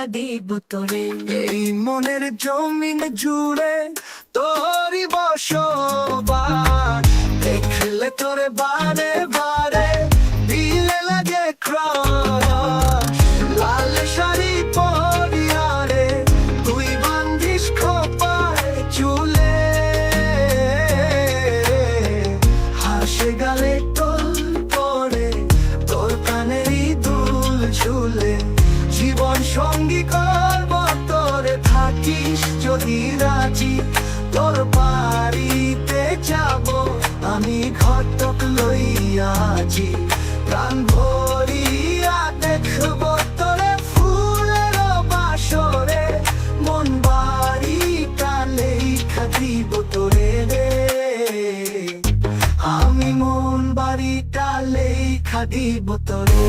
লেখা দিব তোরে। এই মনের জমিন জুড়ে তোরই বসবাস। যদি রাজি তোর বাড়িতে যাব। আমি ঘটক লইয়াছি প্রাণ ভরিয়া দেখব তোরে ফুলের বাসরে। মন তোরে রে। আমি মন বাড়িটা লেখা দিব তোরে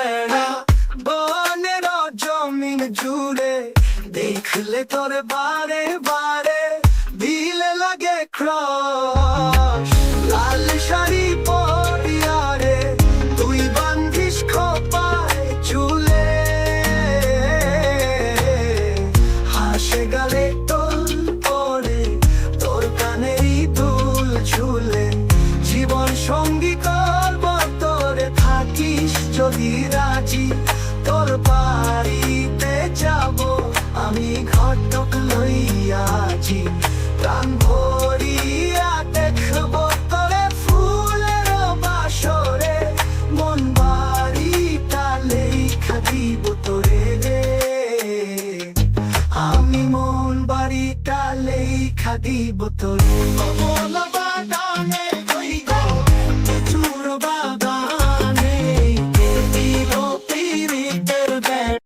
বেড়া বনের জমিন জুড়ে দেখলে তোর বারে বারে রাজি তোর বাড়িতে যাব। আমি ঘটক লইয়াছি প্রাণ ভরিয়া দেখব তোরে ফুলের বাসরে। মন বাড়িটা লেখা দিব তোরে রে। আমি মন বাড়িটা লেখা দিব তোরে। কমলা